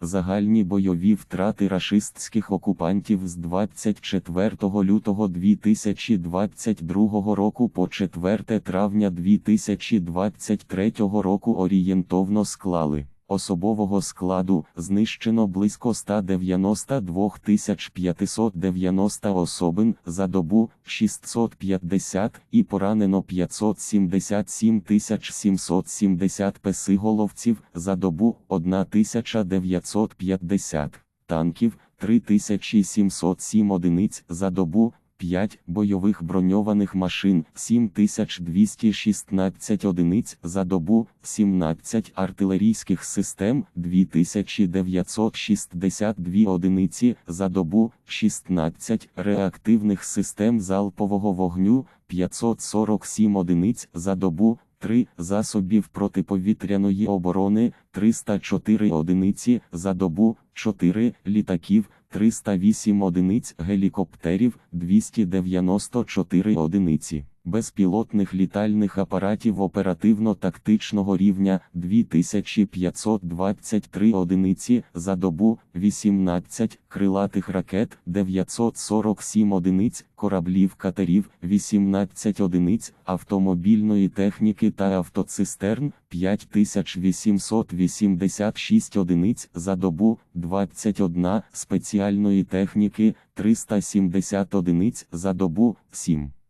Загальні бойові втрати рашистських окупантів з 24 лютого 2022 року по 4 травня 2023 року орієнтовно склали. Особового складу знищено близько 192 590 особин за добу 650 і поранено 577 770 песиголовців за добу 1950 танків 3707 одиниць за добу 5 бойових броньованих машин, 7216 одиниць за добу, 17 артилерійських систем, 2962 одиниці за добу, 16 реактивних систем залпового вогню, 547 одиниць за добу, 3 засобів протиповітряної оборони, 304 одиниці за добу, 4 літаків, 308 одиниць гелікоптерів, 294 одиниці. Безпілотних літальних апаратів оперативно-тактичного рівня 2523 одиниці за добу, 18 крилатих ракет, 947 одиниць кораблів катерів, 18 одиниць автомобільної техніки та автоцистерн, 5886 одиниць за добу, 21 спеціальної техніки, 370 одиниць за добу, 7.